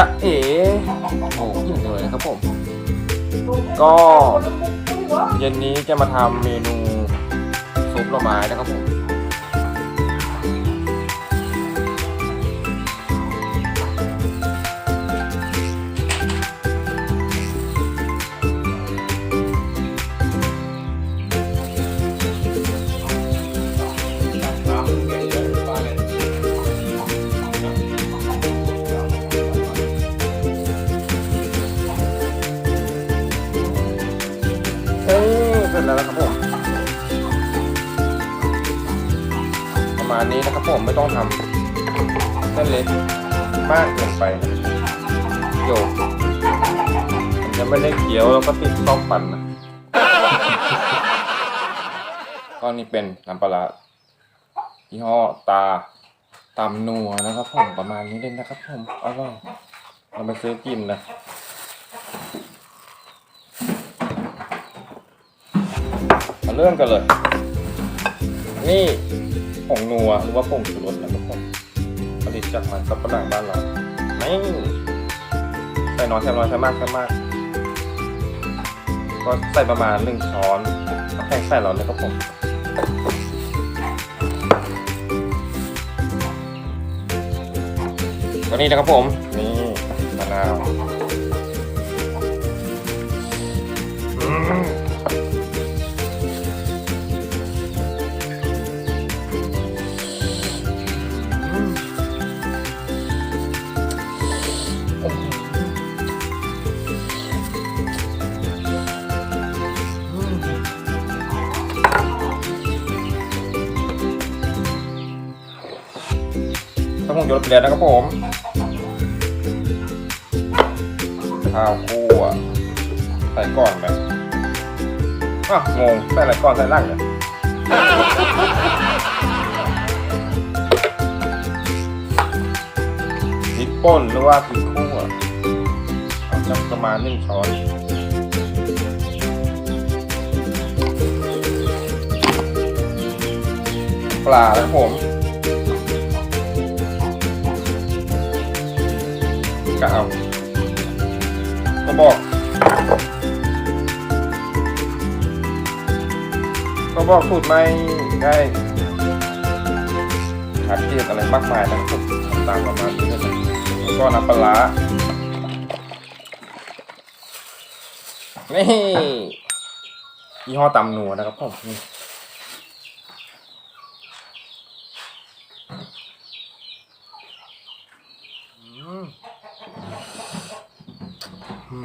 จะเอ๋โอ้ยิ่งเลยนะครับผม ก็เย็นนี้จะมาทำเมนูซุปหน่อไม้นะครับผม แล้วนะครับผม ประมาณนี้นะครับผมไม่ต้องทำเส้นเล็กมากเกินไปนะโยกมันจะไม่ได้เคี้ยวแล้วก็ติดซอกฟันนะก็นี่เป็นน้ำปลาร้ายี่ห้อตาตำนัวนะครับผมประมาณนี้เลยนะครับผมอร่อยเราไปซื้อกินนะ เริ่มกันเลย นี่ผงนัวหรือว่าผงชูรสนะครับผมผลิตจากมันสับปะหลังบ้านเราไม่ใส่น้อยใส่น้อยใส่มากใส่มาก ก็ใส่ประมาณหนึ่งช้อนแข็งใส่เราเลยครับผมก็นี่นะครับผม นี่มะนาว ยศเปลี่ยนนะครับผมข้าวคั่วใส่ก่อนไหมอะงงใส่อะไรก่อนใส่ล่างเนี่ยพริกป่นหรือว่าพริกคั่วเอาสักประมาณหนึ่งช้อนปลาแล้วครับผม ก็เอาก็บอกก็บอกสูตรไม่ได้ชัดเจนอะไรมากมายนะครับผมตามประมาณนี้นะครับแล้วก็น้ำปลาร้านี่ยี่ห้อตำนัวนะครับผมนี่อืม อืมอืม ขยำ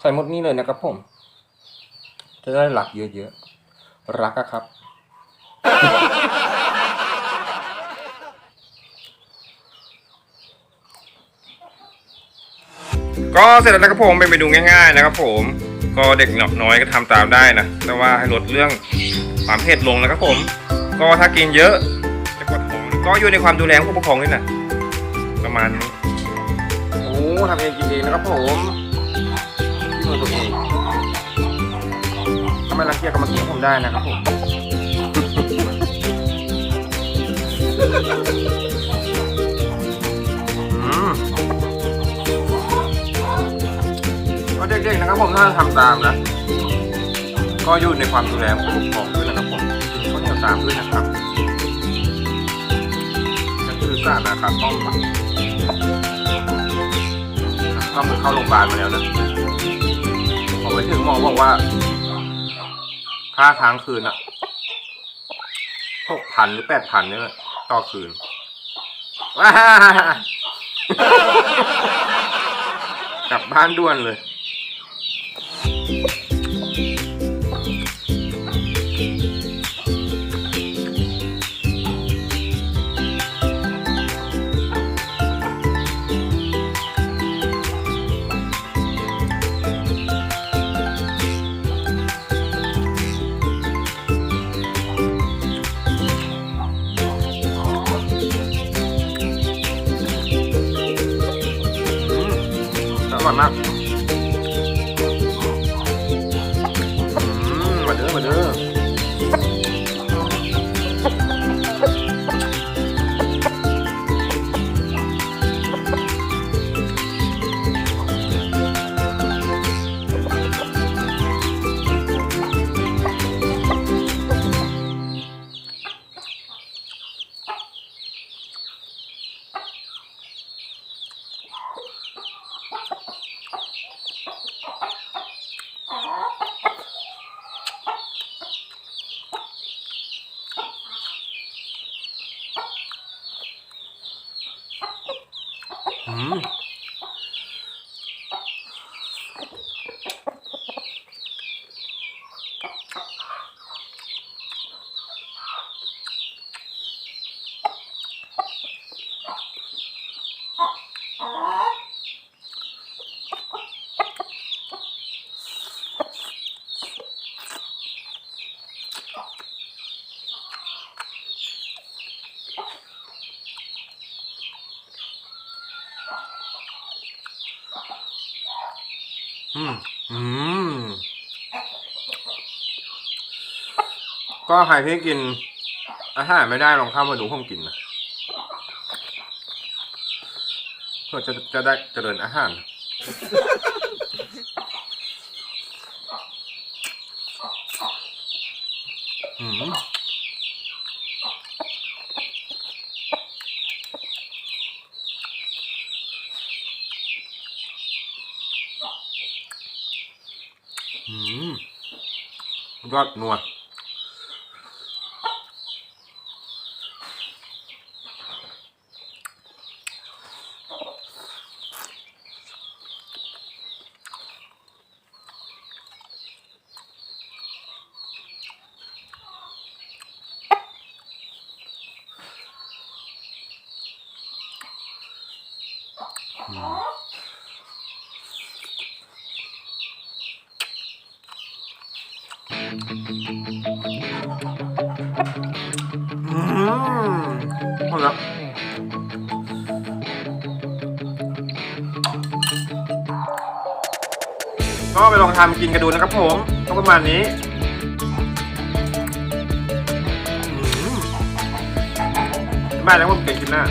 ใส่หมดนี้เลยนะครับผม จะได้หลักเยอะๆ รักอะครับ ก็เสร็จแล้วนะครับผมเป็นเมนูง่ายๆนะครับผม ก็เด็กน้อยก็ทำตามได้นะ แต่ว่าให้ลดเรื่องความเผ็ดลงนะครับผม ก็ถ้ากินเยอะจะปวดท้องก็อยู่ในความดูแลของผู้ปกครองนี่นะประมาณนี้โอ้ทำเองกินเองนะครับผมที่มือตัวเอง ถ้าไม่รังเกียจก็มากินกับผมได้นะครับผมอืมก็เด็กๆนะครับผมถ้าทำตามนะ ก็อยู่ในความดูแลของผู้ปกครองด้วยนะครับผมกินข้าเหนียวตามด้วยนะครับก็คือสารนะครับต้องต้องเข้าโรงพยาบาลมาแล้วนะพอไปถึงหมอบอกว่า ค่าค้างคืนอะหกพันหรือแปดพันเนี่ยต่อคืนว้ากลับบ้านด่วนเลย Oh, อืมอืมก็ใครที่กิน อาหารไม่ได้ลองเข้ามาดูผมกินนะเพื่อจะจะได้เจริญอาหาร อืมอืม ยอดนัว อืมหมดแล้วก็ไปลองทำกินกันดูนะครับผมก็ประมาณนี้ไม่แล้วผมเก่งกินหน้า